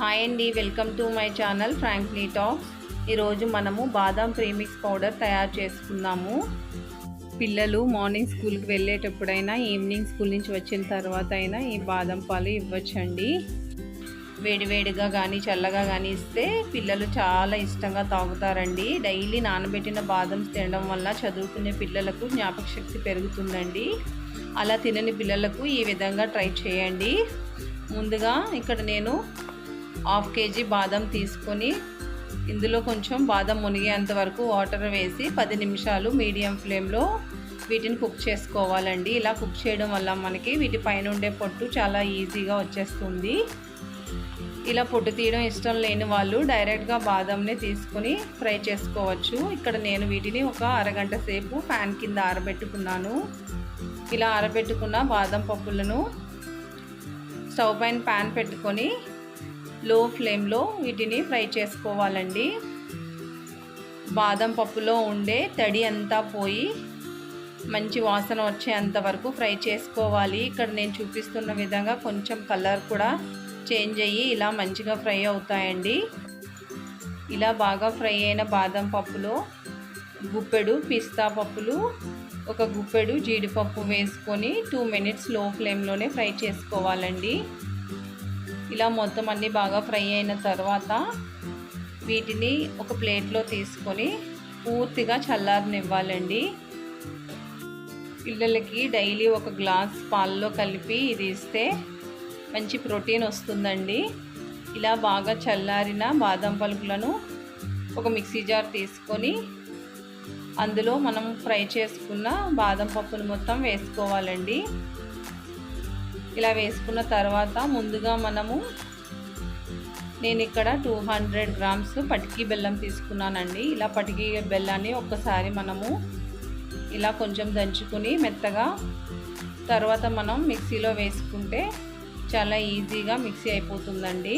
Hi అండి welcome to my channel frankly talks ఈరోజు మనము బాదాం ప్రీమిక్స్ పౌడర్ తయారు చేసుకుందాము. పిల్లలు మార్నింగ్ స్కూల్కి వెళ్ళేటప్పుడైనా ఈవినింగ్ స్కూల్ నుంచి వచ్చిన తర్వాత అయినా ఈ బాదం పాలు ఇవ్వచ్చండి. వేడివేడిగా కానీ చల్లగా కానీ ఇస్తే పిల్లలు చాలా ఇష్టంగా తాగుతారండి. డైలీ నానబెట్టిన బాదం తినడం వల్ల చదువుకునే పిల్లలకు జ్ఞాపక శక్తి పెరుగుతుందండి. అలా తినని పిల్లలకు ఈ విధంగా ట్రై చేయండి. ముందుగా ఇక్కడ నేను హాఫ్ కేజీ బాదం తీసుకొని ఇందులో కొంచెం బాదం మునిగేంత వరకు వాటర్ వేసి పది నిమిషాలు మీడియం ఫ్లేమ్లో వీటిని కుక్ చేసుకోవాలండి. ఇలా కుక్ చేయడం వల్ల మనకి వీటి పైన ఉండే పొట్టు చాలా ఈజీగా వచ్చేస్తుంది. ఇలా పొట్టు తీయడం ఇష్టం లేని వాళ్ళు డైరెక్ట్గా బాదంని తీసుకొని ఫ్రై చేసుకోవచ్చు. ఇక్కడ నేను వీటిని ఒక అరగంట సేపు ఫ్యాన్ కింద ఆరబెట్టుకున్నాను. ఇలా ఆరబెట్టుకున్న బాదం పప్పులను స్టవ్ పైన ప్యాన్ పెట్టుకొని లో ఫ్లేమ్లో వీటిని ఫ్రై చేసుకోవాలండి. బాదం పప్పులో ఉండే తడి అంతా పోయి మంచి వాసన వచ్చేంత వరకు ఫ్రై చేసుకోవాలి. ఇక్కడ నేను చూపిస్తున్న విధంగా కొంచెం కలర్ కూడా చేంజ్ అయ్యి ఇలా మంచిగా ఫ్రై అవుతాయండి. ఇలా బాగా ఫ్రై అయిన బాదం పప్పులో గుప్పెడు పిస్తా పప్పులు ఒక గుప్పెడు జీడిపప్పు వేసుకొని టూ మినిట్స్లో ఫ్లేమ్లోనే ఫ్రై చేసుకోవాలండి. ఇలా మొత్తం అన్నీ బాగా ఫ్రై అయిన తర్వాత వీటిని ఒక ప్లేట్లో తీసుకొని పూర్తిగా చల్లారనివ్వాలండి. పిల్లలకి డైలీ ఒక గ్లాస్ పాలలో కలిపి ఇది ఇస్తే మంచి ప్రోటీన్ వస్తుందండి. ఇలా బాగా చల్లారిన బాదం పలుకులను ఒక మిక్సీ జార్ తీసుకొని అందులో మనం ఫ్రై చేసుకున్న బాదం పప్పును మొత్తం వేసుకోవాలండి. ఇలా వేసుకున్న తర్వాత ముందుగా మనము నేను ఇక్కడ టూ హండ్రెడ్ గ్రామ్స్ పటికీ బెల్లం తీసుకున్నానండి. ఇలా పటికీ బెల్లాన్ని ఒక్కసారి మనము ఇలా కొంచెం దంచుకొని మెత్తగా తర్వాత మనం మిక్సీలో వేసుకుంటే చాలా ఈజీగా మిక్సీ అయిపోతుందండి.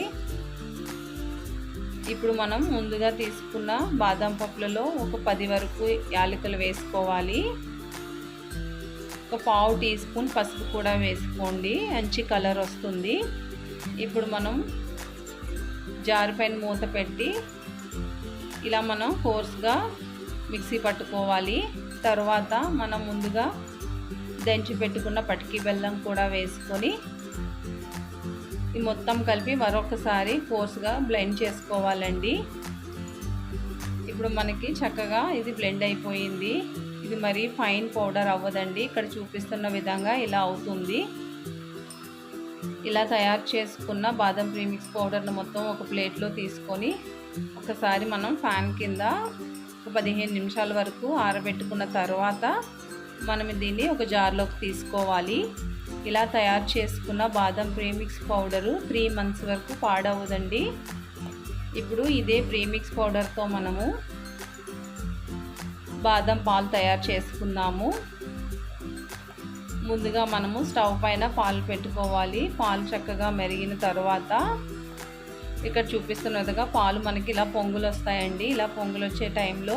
ఇప్పుడు మనం ముందుగా తీసుకున్న బాదం పప్పులలో ఒక పది వరకు యాలకులు వేసుకోవాలి. ఒక పావు టీ స్పూన్ పసుపు కూడా వేసుకోండి. మంచి కలర్ వస్తుంది. ఇప్పుడు మనం జారు పైన మూత పెట్టి ఇలా మనం కోర్స్గా మిక్సీ పట్టుకోవాలి. తర్వాత మనం ముందుగా దంచి పెట్టుకున్న పటికి బెల్లం కూడా వేసుకొని ఈ మొత్తం కలిపి మరొకసారి కోర్స్గా బ్లెండ్ చేసుకోవాలండి. ఇప్పుడు మనకి చక్కగా ఇది బ్లెండ్ అయిపోయింది. ఇది మరి ఫైన్ పౌడర్ అవ్వదండి. ఇక్కడ చూపిస్తున్న విధంగా ఇలా అవుతుంది. ఇలా తయారు చేసుకున్న బాదం ప్రీమిక్స్ పౌడర్ను మొత్తం ఒక ప్లేట్లో తీసుకొని ఒకసారి మనం ఫ్యాన్ కింద ఒక పదిహేను నిమిషాల వరకు ఆరబెట్టుకున్న తర్వాత మనం దీన్ని ఒక జార్లోకి తీసుకోవాలి. ఇలా తయారు చేసుకున్న బాదం ప్రీమిక్స్ పౌడరు త్రీ మంత్స్ వరకు పాడవదండి. ఇప్పుడు ఇదే ప్రీమిక్స్ పౌడర్తో మనము బాదం పాలు తయారు చేసుకుందాము ముందుగా మనము స్టవ్ పైన పాలు పెట్టుకోవాలి. పాలు చక్కగా మెరిగిన తర్వాత ఇక్కడ చూపిస్తున్నదిగా పాలు మనకి ఇలా పొంగులు వస్తాయండి. ఇలా పొంగులు వచ్చే టైంలో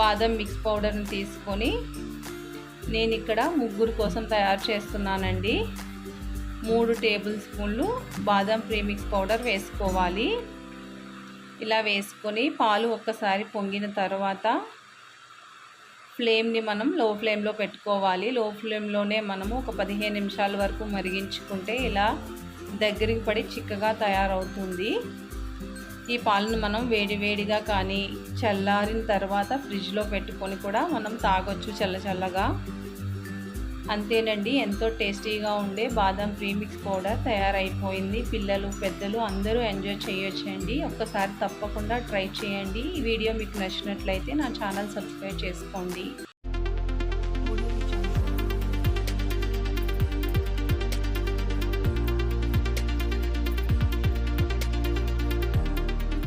బాదం మిక్స్ పౌడర్ని తీసుకొని నేను ఇక్కడ ముగ్గురు కోసం తయారు చేస్తున్నానండి. మూడు టేబుల్ స్పూన్లు బాదం ప్రీమిక్స్ పౌడర్ వేసుకోవాలి. ఇలా వేసుకొని పాలు ఒక్కసారి పొంగిన తర్వాత ఫ్లేమ్ని మనం లో ఫ్లేమ్లో పెట్టుకోవాలి. లో ఫ్లేమ్లోనే మనము ఒక పదిహేను నిమిషాల వరకు మరిగించుకుంటే ఇలా దగ్గరికి పడి చిక్కగా తయారవుతుంది. ఈ పాలను మనం వేడివేడిగా కానీ చల్లారిన తర్వాత ఫ్రిడ్జ్లో పెట్టుకొని కూడా మనం తాగొచ్చు చల్ల చల్లగా. అంతేనండి ఎంతో టేస్టీగా ఉండే బాదం ప్రీమిక్స్ పౌడర్ తయారైపోయింది. పిల్లలు పెద్దలు అందరూ ఎంజాయ్ చేయొచ్చండి. ఒక్కసారి తప్పకుండా ట్రై చేయండి. ఈ వీడియో మీకు నచ్చినట్లయితే నా ఛానల్ సబ్స్క్రైబ్ చేసుకోండి.